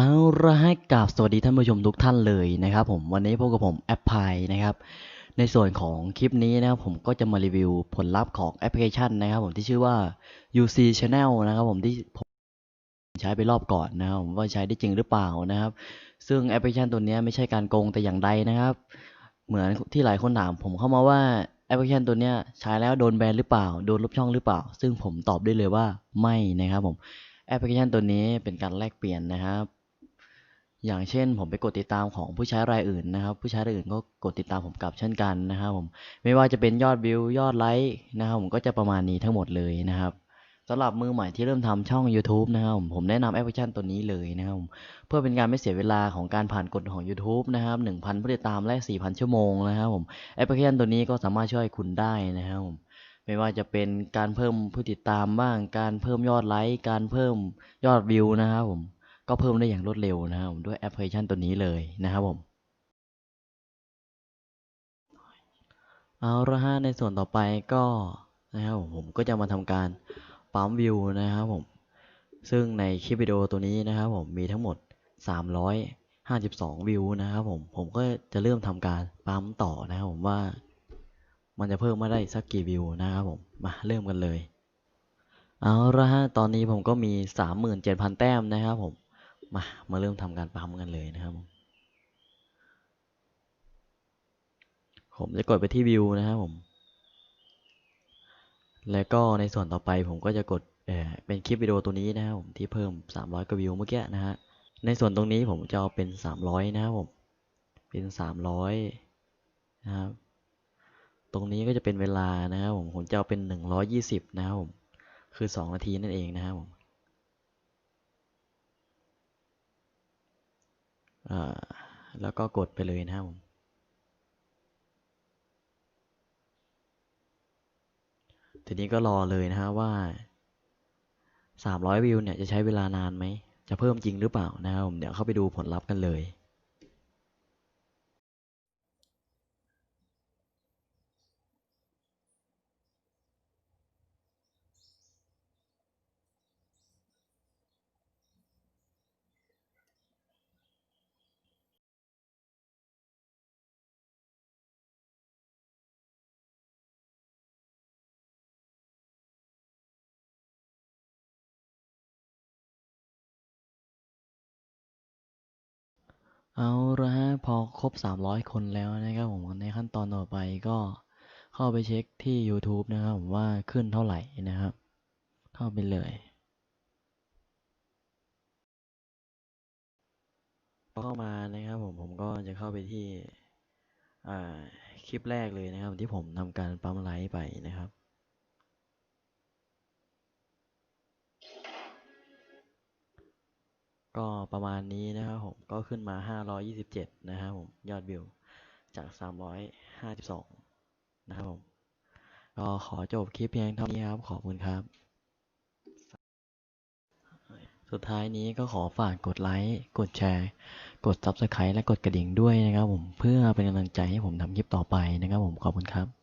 เอาละให้กับสวัสดีท่านผู้ชมทุกท่านเลยนะครับผมวันนี้พบกับผมแอปพายนะครับในส่วนของคลิปนี้นะครับผมก็จะมารีวิวผลลัพธ์ของแอปพลิเคชันนะครับผมที่ชื่อว่า UC Channel นะครับผมที่ผมใช้ไปรอบก่อนนะครับผมว่าใช้ได้จริงหรือเปล่านะครับ ซึ่งแอปพลิเคชันตัวนี้ไม่ใช่การโกงแต่อย่างใดนะครับ เหมือนที่หลายคนถามผมเข้ามาว่าแอปพลิเคชันตัวนี้ใช้แล้วโดนแบนหรือเปล่า โดนลบช่องหรือเปล่า ซึ่งผมตอบได้เลยว่าไม่นะครับผมแอปพลิเคชันตัวนี้เป็นการแลกเปลี่ยนนะครับ อย่างเช่น ผมไปกดติดตามของผู้ใช้รายอื่นนะครับ ผู้ใช้รายอื่นก็กดติดตามผมกลับเช่นกันนะครับผมไม่ว่าจะเป็นยอดวิวยอดไลค์นะครับผมก็จะประมาณนี้ทั้งหมดเลยนะครับสำหรับมือใหม่ที่เริ่มทำช่อง YouTube นะครับผมผมแนะนำแอปพลิเคชันตัวนี้เลยนะครับผมเพื่อเป็นการไม่เสียเวลาของการผ่านกฎของ YouTube นะครับ1,000ผู้ติดตามและ 4,000 ชั่วโมงนะครับผมแอปพลิเคชันตัวนี้ก็สามารถช่วยคุณได้นะครับผมไม่ว่าจะเป็นการเพิ่มผู้ติดตามบ้าง การเพิ่มยอดไลค์การเพิ่มยอดวิวนะครับผม ก็เพิ่มได้อย่างรวดเร็วนะครับผมด้วยแอปพลิเคชันตัวนี้เลยนะครับผมเอาละฮะในส่วนต่อไปก็นะครับผมก็จะมาทำการปั๊มวิวนะครับผมซึ่งในคลิปวิดีโอตัวนี้นะครับผมมีทั้งหมด 352 วิวนะครับผมผมก็จะเริ่มทำการปั๊มต่อนะครับผมว่ามันจะเพิ่มมาได้สักกี่วิวนะครับผมมาเริ่มกันเลยเอาละฮะตอนนี้ผมก็มี 37,000 แต้มนะครับผม มามาเริ่มทำการปั๊มกันเลยนะครับผมผมจะกดไปที่วิวนะครับผม แล้วก็ในส่วนต่อไปผมก็จะกดเออเป็นคลิปวิดีโอตัวนี้นะครับผมที่เพิ่ม 300 กว่าวิวเมื่อกี้นะฮะ ในส่วนตรงนี้ผมจะเอาเป็น 300 นะครับผม เป็น 300 นะครับ ตรงนี้ก็จะเป็นเวลานะครับผม ผมจะเอาเป็น 120 นะครับผม คือ 2 นาทีนั่นเองนะครับผม อ่า แล้วก็กดไปเลยนะครับผมทีนี้ก็รอเลยนะฮะว่า 300 วิวเนี่ยจะใช้เวลานานไหม จะเพิ่มจริงหรือเปล่านะครับผมเดี๋ยวเข้าไปดูผลลัพธ์กันเลย เอาละฮะพอครบ 300 คนแล้วนะครับผมในขั้นตอนต่อไปก็เข้าไปเช็คที่ YouTube นะครับผมว่าขึ้นเท่าไหร่นะครับ เข้าไปเลยเข้ามานะครับผมผมก็จะเข้าไปที่คลิปแรกเลยนะครับ ที่ผมทำการปั๊มไลค์ไปนะครับ ก็ประมาณนี้นะครับผมก็ขึ้นมา 527 นะครับผมยอดวิวจาก 352 นะครับผมก็ขอจบคลิปเพียงเท่านี้ครับขอบคุณครับ สุดท้ายนี้ก็ขอฝากกดไลค์กดแชร์ กด Subscribe และกดกระดิ่งด้วยนะครับผมเพื่อเป็นกำลังใจให้ผมทำคลิปต่อไปนะครับผมขอบคุณครับ